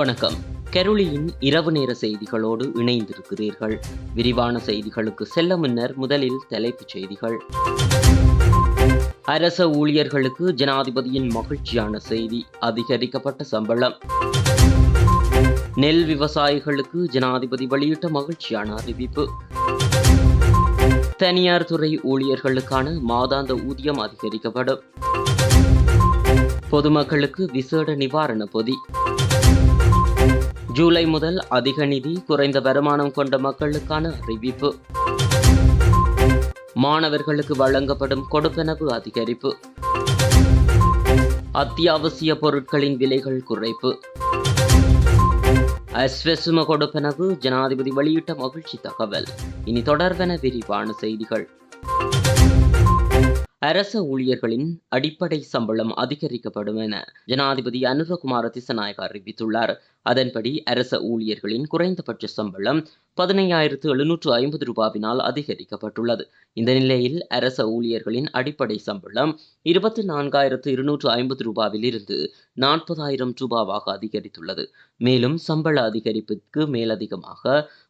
வணக்கம். கெருளியின் இரவு நேர செய்திகளோடு இணைந்திருக்கிறீர்கள். விரிவான செய்திகளுக்கு செல்ல முன்னர் முதலில் தலைப்புச் செய்திகள். அரச ஊழியர்களுக்கு ஜனாதிபதியின் மகிழ்ச்சியான செய்தி அதிகரிக்கப்பட்ட சம்பளம். நெல் விவசாயிகளுக்கு ஜனாதிபதி வெளியிட்ட மகிழ்ச்சியான அறிவிப்பு. தனியார் துறை ஊழியர்களுக்கான மாதாந்த ஊதியம் அதிகரிக்கப்படும். பொதுமக்களுக்கு விசேட நிவாரண பொதி. ஜூலை முதல் அதிக நிதி குறைந்த வருமானம் கொண்ட மக்களுக்கான அறிவிப்பு. மாணவர்களுக்கு வழங்கப்படும் கொடுப்பெனவு அதிகரிப்பு. அத்தியாவசிய பொருட்களின் விலைகள் குறைப்பு. அஸ்வசும கொடுப்பெனவு ஜனாதிபதி வெளியிட்ட மகிழ்ச்சி தகவல். இனி தொடர்பென விரிவான செய்திகள். அரச ஊழியர்களின் அடிப்படை சம்பளம் அதிகரிக்கப்படும் என ஜனாதிபதி அனுரகுமார திசநாயக அறிவித்துள்ளார். அதன்படி அரச ஊழியர்களின் குறைந்தபட்ச சம்பளம் பதினையாயிரத்து எழுநூற்று ஐம்பது ரூபாவினால் அதிகரிக்கப்பட்டுள்ளது. இந்த நிலையில் அரச ஊழியர்களின் அடிப்படை சம்பளம் இருபத்தி நான்காயிரத்து இருநூற்று ஐம்பது ரூபாவில் இருந்து நாற்பதாயிரம் ரூபாவாக அதிகரித்துள்ளது. மேலும் சம்பள அதிகரிப்புக்கு மேலதிகமாக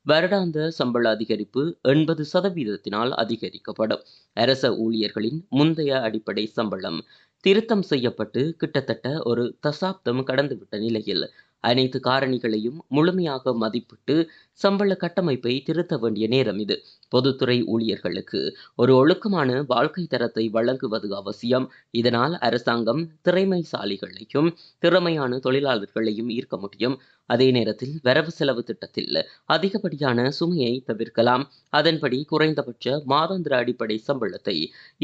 வருடாந்த சம்பள அதிகரிப்பு எண்பது சதவீதத்தினால் அதிகரிக்கப்படும். அரச ஊழியர்களின் முந்தைய அடிப்படை சம்பளம் திருத்தம் செய்யப்பட்டு கிட்டத்தட்ட ஒரு தசாப்தம் கடந்துவிட்ட நிலையில் அனைத்து காரணிகளையும் முழுமையாக மதிப்பிட்டு சம்பள கட்டமைப்பை திருத்த வேண்டிய நேரம் இது. பொதுத்துறை ஊழியர்களுக்கு ஒரு ஒழுக்கமான வாழ்க்கை தரத்தை வழங்குவது அவசியம். இதனால் அரசாங்கம் திறமைசாலிகளையும் திறமையான தொழிலாளர்களையும் ஈர்க்க முடியும். அதே நேரத்தில் வரவு செலவு திட்டத்தில் அதிகப்படியான சுமையை தவிர்க்கலாம். அதன்படி குறைந்தபட்ச மாதாந்திர அடிப்படை சம்பளத்தை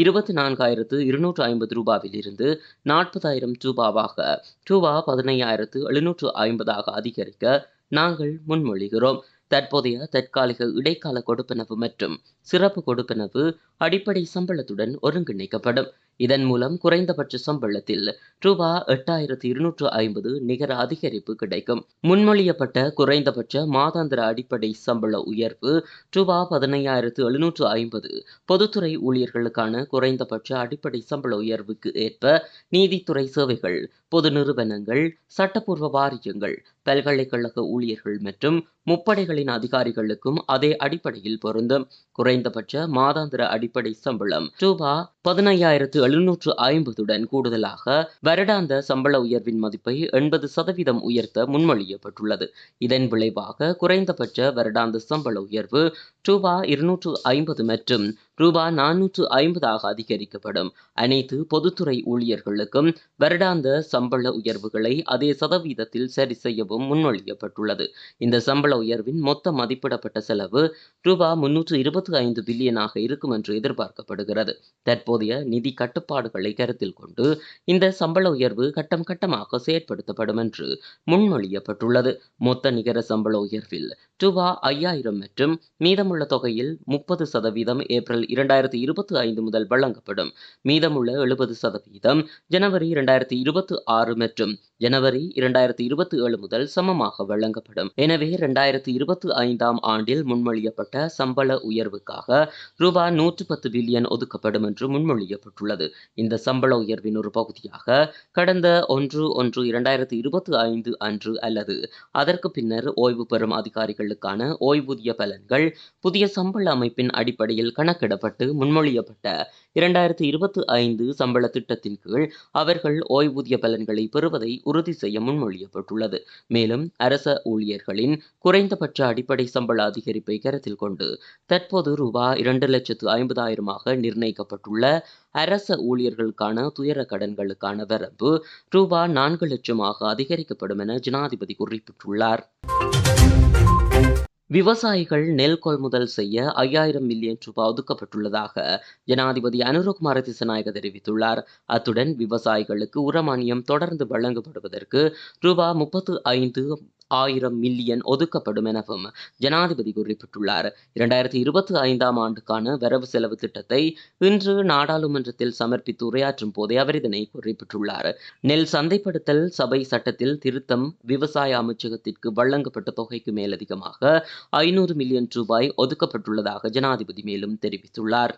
இருபத்தி நான்காயிரத்து இருநூற்று ஐம்பது ரூபாவில் இருந்து நாற்பதாயிரம் ரூபாவாக ரூபா பதினையாயிரத்து எழுநூற்று ஐம்பதாக அதிகரிக்க நாங்கள் முன்மொழிகிறோம். தற்போதைய தற்காலிக இடைக்கால கொடுப்பனவு மற்றும் சிறப்பு கொடுப்பனவு அடிப்படை சம்பளத்துடன் ஒருங்கிணைக்கப்படும். இதன் மூலம் குறைந்தபட்ச சம்பளத்தில் ரூபா எட்டாயிரத்து இருநூற்று ஐம்பது நிகர அதிகரிப்பு கிடைக்கும். முன்மொழியப்பட்ட குறைந்தபட்ச மாதாந்திர அடிப்படை சம்பள உயர்வு ரூபா பதினையாயிரத்து எழுநூற்று ஐம்பது. பொதுத்துறை ஊழியர்களுக்கான குறைந்தபட்ச அடிப்படை சம்பள உயர்வுக்கு ஏற்ப நீதித்துறை சேவைகள் பொது நிறுவனங்கள் சட்டப்பூர்வ வாரியங்கள் பல்கலைக்கழக ஊழியர்கள் மற்றும் முப்படைகளின் அதிகாரிகளுக்கும் அதே அடிப்படையில் பொருந்தும். குறைந்தபட்ச மாதாந்திர அடிப்படை சம்பளம் ரூபா பதினையாயிரத்து எழுநூற்று ஐம்பதுடன் கூடுதலாக வருடாந்த சம்பள உயர்வின் மதிப்பை எண்பது சதவீதம் உயர்த்த முன்மொழியப்பட்டுள்ளது. இதன் விளைவாக குறைந்தபட்ச வருடாந்த சம்பள உயர்வு ரூபா இருநூற்று ஐம்பது மற்றும் ரூபாய் நானூற்று ஐம்பதாக அதிகரிக்கப்படும். அனைத்து பொதுத்துறை ஊழியர்களுக்கும் வருடாந்த சம்பள உயர்வுகளை அதே சதவீதத்தில் சரி செய்யவும் முன்மொழியப்பட்டுள்ளது. இந்த சம்பள உயர்வின் மொத்த மதிப்பிடப்பட்ட செலவு ரூபாய் முன்னூற்று இருபத்தி ஐந்து பில்லியனாக இருக்கும் என்று எதிர்பார்க்கப்படுகிறது. தற்போதைய நிதி கட்டுப்பாடுகளை கருத்தில் கொண்டு இந்த சம்பள உயர்வு கட்டம் கட்டமாக செயற்படுத்தப்படும் என்று முன்மொழியப்பட்டுள்ளது. மொத்த நிகர சம்பள உயர்வில் ரூபா ஐயாயிரம் மற்றும் மீதமுள்ள தொகையில் முப்பது சதவீதம் ஏப்ரல் இரண்டாயிரத்தி இருபத்தி ஐந்து முதல் வழங்கப்படும். மீதமுள்ள எழுபது சதவீதம் ஜனவரி இரண்டாயிரத்தி இருபத்தி ஆறு மற்றும் ஜனவரி இரண்டாயிரத்தி இருபத்தி ஏழு முதல் சமமாக வழங்கப்படும். எனவே இரண்டாயிரத்தி இருபத்தி ஐந்தாம் ஆண்டில் முன்மொழியப்பட்ட சம்பள உயர்வுக்காக ரூபாய் நூற்று பத்து பில்லியன் ஒதுக்கப்படும் என்று முன்மொழியப்பட்டுள்ளது. இந்த சம்பள உயர்வின் ஒரு பகுதியாக கடந்த ஒன்று ஒன்று இரண்டாயிரத்தி இருபத்தி ஐந்து அன்று அல்லது அதற்கு பின்னர் ஓய்வு பெறும் அதிகாரிகளுக்கான ஓய்வூதிய பலன்கள் புதிய சம்பள அமைப்பின் அடிப்படையில் கணக்கிட திட்டமிடப்பட்டு முன்மொழியப்பட்ட இரண்டாயிரத்தி இருபத்தி ஐந்து சம்பள திட்டத்தின் கீழ் அவர்கள் ஓய்வூதிய பலன்களை பெறுவதை உறுதி செய்ய முன்மொழியப்பட்டுள்ளது. மேலும் அரச ஊழியர்களின் குறைந்தபட்ச அடிப்படை சம்பள அதிகரிப்பை கருத்தில் கொண்டு தற்போது ரூபாய் இரண்டு லட்சத்து ஐம்பதாயிரமாக நிர்ணயிக்கப்பட்டுள்ள அரச ஊழியர்களுக்கான துயர கடன்களுக்கான வரம்பு ரூபாய் நான்கு லட்சமாக அதிகரிக்கப்படும் என ஜனாதிபதி குறிப்பிட்டுள்ளார். விவசாயிகள் நெல் கொள்முதல் செய்ய ஐயாயிரம் மில்லியன் ரூபாய் ஒதுக்கப்பட்டுள்ளதாக ஜனாதிபதி அனுரகுமார திசநாயக தெரிவித்துள்ளார். அத்துடன் விவசாயிகளுக்கு உரமானியம் தொடர்ந்து வழங்கப்படுவதற்கு ரூபாய் முப்பத்து ஐந்து ஆயிரம் மில்லியன் ஒதுக்கப்படும் எனவும் ஜனாதிபதி குறிப்பிட்டுள்ளார். இரண்டாயிரத்தி இருபத்தி ஐந்தாம் ஆண்டுக்கான வரவு செலவு திட்டத்தை இன்று நாடாளுமன்றத்தில் சமர்ப்பித்து உரையாற்றும் போதே அவர் இதனை குறிப்பிட்டுள்ளார். நெல் சந்தைப்படுத்தல் சபை சட்டத்தில் திருத்தம் விவசாய அமைச்சகத்திற்கு வழங்கப்பட்ட தொகைக்கு மேலதிகமாக ஐநூறு மில்லியன் ரூபாய் ஒதுக்கப்பட்டுள்ளதாக ஜனாதிபதி மேலும் தெரிவித்துள்ளார்.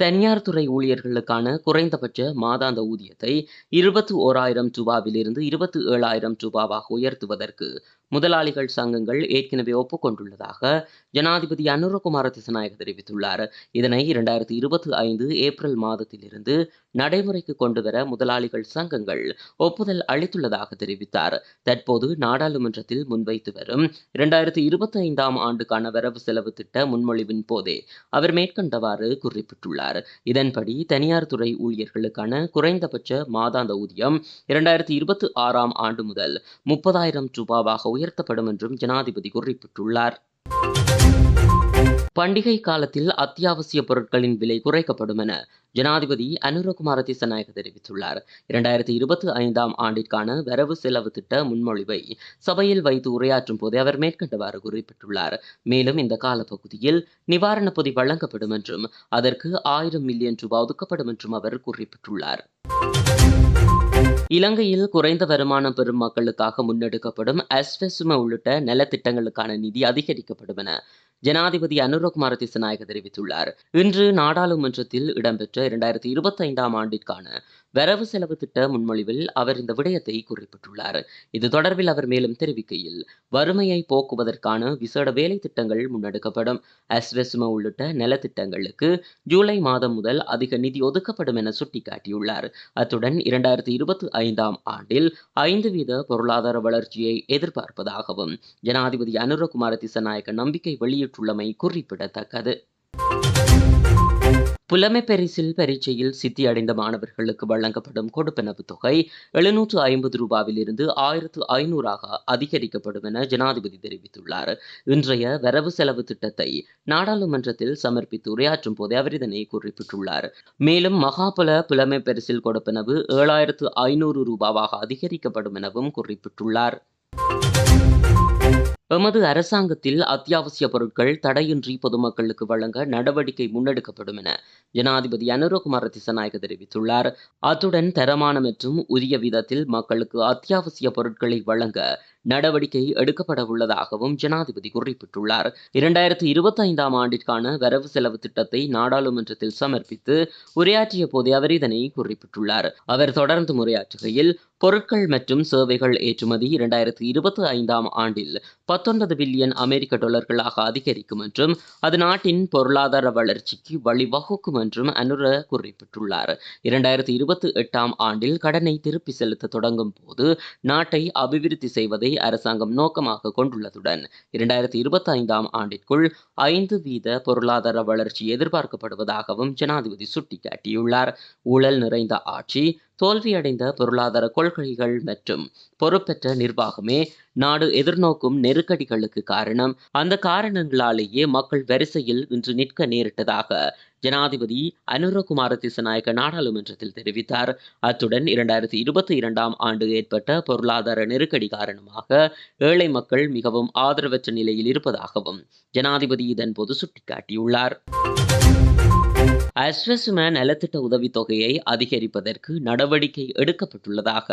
தனியார் துறை ஊழியர்களுக்கான குறைந்தபட்ச மாதாந்த ஊதியத்தை இருபத்தி ஓராயிரம் ரூபாவிலிருந்து இருபத்தி ஏழாயிரம் ரூபாவாக உயர்த்துவதற்கு முதலாளிகள் சங்கங்கள் ஏற்கனவே ஒப்புக்கொண்டுள்ளதாக ஜனாதிபதி அனுரகுமார திசநாயக தெரிவித்துள்ளார். இதனை இரண்டாயிரத்தி இருபத்தி ஐந்து ஏப்ரல் மாதத்திலிருந்து நடைமுறைக்கு கொண்டுவர முதலாளிகள் சங்கங்கள் ஒப்புதல் அளித்துள்ளதாக தெரிவித்தார். தற்போது நாடாளுமன்றத்தில் முன்வைத்து வரும் இரண்டாயிரத்தி இருபத்தி ஐந்தாம் ஆண்டுக்கான வரவு செலவு திட்ட முன்மொழிவின் போதே அவர் மேற்கண்டவாறு குறிப்பிட்டுள்ளார். இதன்படி தனியார் துறை ஊழியர்களுக்கான குறைந்தபட்ச மாதாந்த ஊதியம் இரண்டாயிரத்தி இருபத்தி ஆறாம் ஆண்டு முதல் முப்பதாயிரம் ரூபாவாக உயர்த்தப்படும் என்றும் ஜனாதிபதி குறிப்பிட்டுள்ளார். பண்டிகை காலத்தில் அத்தியாவசிய பொருட்களின் விலை குறைக்கப்படும் என ஜனாதிபதி அனுரகுமார திசநாயக தெரிவித்துள்ளார். இரண்டாயிரத்தி இருபத்தி ஐந்தாம் ஆண்டிற்கான வரவு செலவு திட்ட முன்மொழிவை சபையில் வைத்து உரையாற்றும் போதே அவர் மேற்கண்டவாறு குறிப்பிட்டுள்ளார். மேலும் இந்த காலப்பகுதியில் நிவாரணப் பொதி வழங்கப்படும் என்றும் அதற்கு ஆயிரம் மில்லியன் ரூபாய் ஒதுக்கப்படும் என்றும் அவர் குறிப்பிட்டுள்ளார். இலங்கையில் குறைந்த வருமானம் பெறும் மக்களுக்காக முன்னெடுக்கப்படும் அஸ்வெசும உள்ளிட்ட நலத்திட்டங்களுக்கான நிதி அதிகரிக்கப்படும் என ஜனாதிபதி அனுரகுமார திசநாயக தெரிவித்துள்ளார். இன்று நாடாளுமன்றத்தில் இடம்பெற்ற இரண்டாயிரத்தி இருபத்தி ஐந்தாம் ஆண்டிற்கான வரவு செலவு திட்ட முன்மொழிவில் அவர் இந்த விடயத்தை குறிப்பிட்டுள்ளார். இது தொடர்பில் அவர் மேலும் தெரிவிக்கையில் வறுமையை போக்குவதற்கான விசேட வேலை திட்டங்கள் முன்னெடுக்கப்படும். அஸ்வெசும உள்ளிட்ட நலத்திட்டங்களுக்கு ஜூலை மாதம் முதல் அதிக நிதி ஒதுக்கப்படும் என சுட்டிக்காட்டியுள்ளார். அத்துடன் இரண்டாயிரத்தி இருபத்தி ஐந்தாம் ஆண்டில் ஐந்து வீத பொருளாதார வளர்ச்சியை எதிர்பார்ப்பதாகவும் ஜனாதிபதி அனுரகுமார திசநாயக்க நம்பிக்கை வெளியிட்டுள்ளமை குறிப்பிடத்தக்கது. புலமை பரிசில் பரீட்சையில் சித்தி அடைந்த மாணவர்களுக்கு வழங்கப்படும் கொடுப்பனவு தொகை எழுநூற்று ஐம்பது ரூபாவிலிருந்து ஆயிரத்து ஐநூறாக அதிகரிக்கப்படும் என ஜனாதிபதி தெரிவித்துள்ளார். இன்றைய வரவு செலவு திட்டத்தை நாடாளுமன்றத்தில் சமர்ப்பித்து உரையாற்றும் போதே அவர் இதனை குறிப்பிட்டுள்ளார். மேலும் மகாபல புலமை பரிசில் கொடுப்பனவு ஏழாயிரத்து ஐநூறு ரூபாவாக அதிகரிக்கப்படும் எனவும் குறிப்பிட்டுள்ளார். எமது அரசாங்கத்தில் அத்தியாவசிய பொருட்கள் தடையின்றி பொதுமக்களுக்கு வழங்க நடவடிக்கை முன்னெடுக்கப்படும் என ஜனாதிபதி அனுரகுமார திசநாயக தெரிவித்துள்ளார். அத்துடன் தரமான மற்றும் உரிய விதத்தில் மக்களுக்கு அத்தியாவசிய பொருட்களை வழங்க நடவடிக்கை எடுக்கப்பட உள்ளதாகவும் ஜனாதிபதி குறிப்பிட்டுள்ளார். இரண்டாயிரத்தி இருபத்தி ஐந்தாம் ஆண்டிற்கான வரவு செலவு திட்டத்தை நாடாளுமன்றத்தில் சமர்ப்பித்து உரையாற்றிய போதே அவர் இதனை குறிப்பிட்டுள்ளார். அவர் தொடர்ந்து உரையாற்றுகையில் பொருட்கள் மற்றும் சேவைகள் ஏற்றுமதி இரண்டாயிரத்தி இருபத்தி ஐந்தாம் ஆண்டில் பத்தொன்பது பில்லியன் அமெரிக்க டாலர்களாக அதிகரிக்கும் என்றும் அது நாட்டின் பொருளாதார வளர்ச்சிக்கு வழிவகுக்கும் என்றும் அனுர குறிப்பிட்டுள்ளார். இரண்டாயிரத்தி இருபத்தி எட்டாம் ஆண்டில் கடனை திருப்பி செலுத்த தொடங்கும் போது நாட்டை அபிவிருத்தி செய்வதை அரசாங்கம் நோக்கமாக கொண்டுள்ளதுடன் இரண்டாயிரத்தி இருபத்தி ஐந்தாம் ஆண்டிற்குள் ஐந்து வீத பொருளாதார வளர்ச்சி எதிர்பார்க்கப்படுவதாகவும் ஜனாதிபதி சுட்டிக்காட்டியுள்ளார். ஊழல் நிறைந்த ஆட்சி தோல்வியடைந்த பொருளாதார கொள்கைகள் மற்றும் பொறுப்பற்ற நிர்வாகமே நாடு எதிர்நோக்கும் நெருக்கடிகளுக்கு காரணம். அந்த காரணங்களாலேயே மக்கள் வரிசையில் இன்று நிற்க நேரிட்டதாக ஜனாதிபதி அனுரகுமார திசநாயக்க நாடாளுமன்றத்தில் தெரிவித்தார். அத்துடன் இரண்டாயிரத்தி இருபத்தி இரண்டாம் ஆண்டு ஏற்பட்ட பொருளாதார நெருக்கடி காரணமாக ஏழை மக்கள் மிகவும் ஆதரவற்ற நிலையில் இருப்பதாகவும் ஜனாதிபதி இதன்போது சுட்டிக்காட்டியுள்ளார். அஸ்வசும நலத்திட்ட உதவித்தொகையை அதிகரிப்பதற்கு நடவடிக்கை எடுக்கப்பட்டுள்ளதாக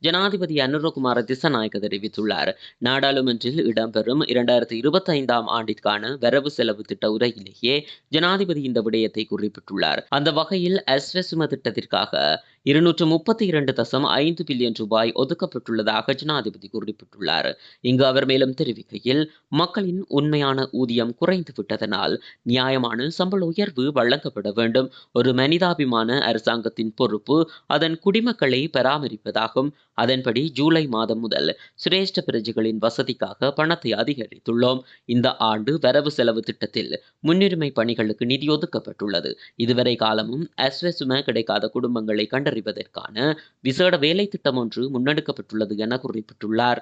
ஜனாதிபதி அனுரகுமார திசநாயக்க தெரிவித்துள்ளார். நாடாளுமன்றில் இடம்பெறும் இரண்டாயிரத்தி இருபத்தி ஐந்தாம் ஆண்டிற்கான வரவு செலவு திட்ட உரையிலேயே ஜனாதிபதி இந்த விடயத்தை குறிப்பிட்டுள்ளார். அந்த வகையில் அஸ்வசும திட்டத்திற்காக இருநூற்று முப்பத்தி இரண்டு தசம் ஐந்து பில்லியன் ரூபாய் ஒதுக்கப்பட்டுள்ளதாக ஜனாதிபதி குறிப்பிட்டுள்ளார். இங்கு அவர் மேலும் தெரிவிக்கையில் மக்களின் உண்மையான ஊதியம் குறைந்து விட்டதனால் நியாயமான சம்பள உயர்வு வழங்கப்பட வேண்டும். ஒரு மனிதாபிமான அரசாங்கத்தின் பொறுப்பு அதன் குடிமக்களை பராமரிப்பதாகும். அதன்படி ஜூலை மாதம் முதல் சிரேஷ்ட பிரஜைகளின் வசதிக்காக பணத்தை அதிகரித்துள்ளோம். இந்த ஆண்டு வரவு செலவு திட்டத்தில் முன்னுரிமை பணிகளுக்கு நிதி ஒதுக்கப்பட்டுள்ளது. இதுவரை காலமும் அஸ்வசும கிடைக்காத குடும்பங்களை கண்டறிவதற்கான விசேட வேலை திட்டம் ஒன்று முன்னெடுக்கப்பட்டுள்ளது என குறிப்பிட்டுள்ளார்.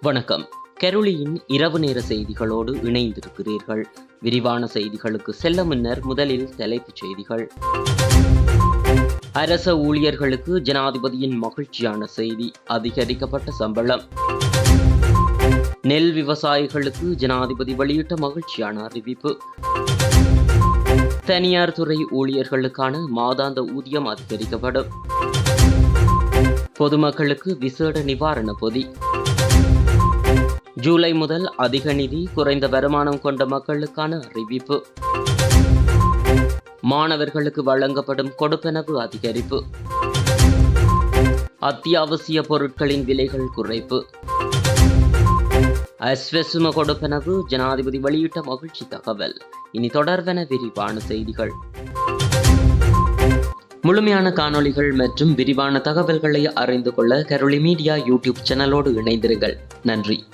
வணக்கம். கெருளியின் இரவு நேர செய்திகளோடு இணைந்திருக்கிறீர்கள். விரிவான செய்திகளுக்கு செல்ல முன்னர் முதலில் தலைப்புச் செய்திகள். அரச ஊழியர்களுக்கு ஜனாதிபதியின் மகிழ்ச்சியான செய்தி அதிகரிக்கப்பட்ட சம்பளம். நெல் விவசாயிகளுக்கு ஜனாதிபதி வெளியிட்ட மகிழ்ச்சியான அறிவிப்பு. தனியார் துறை ஊழியர்களுக்கான மாதாந்த ஊதியம் அதிகரிக்கப்படும். பொதுமக்களுக்கு விசேட நிவாரண பொதி. ஜூலை முதல் அதிக நிதி குறைந்த வருமானம் கொண்ட மக்களுக்கான அறிவிப்பு. மாணவர்களுக்கு வழங்கப்படும் கொடுப்பனவு அதிகரிப்பு. அத்தியாவசிய பொருட்களின் விலைகள் குறைப்பு. அஸ்வசும கொடுப்பனவு ஜனாதிபதி வெளியிட்ட மகிழ்ச்சி தகவல். இனி தொடர்வன விரிவான செய்திகள். முழுமையான காணொளிகள் மற்றும் விரிவான தகவல்களை அறிந்து கொள்ள கரோலி மீடியா யூடியூப் சேனலோடு இணைந்திருங்கள். நன்றி.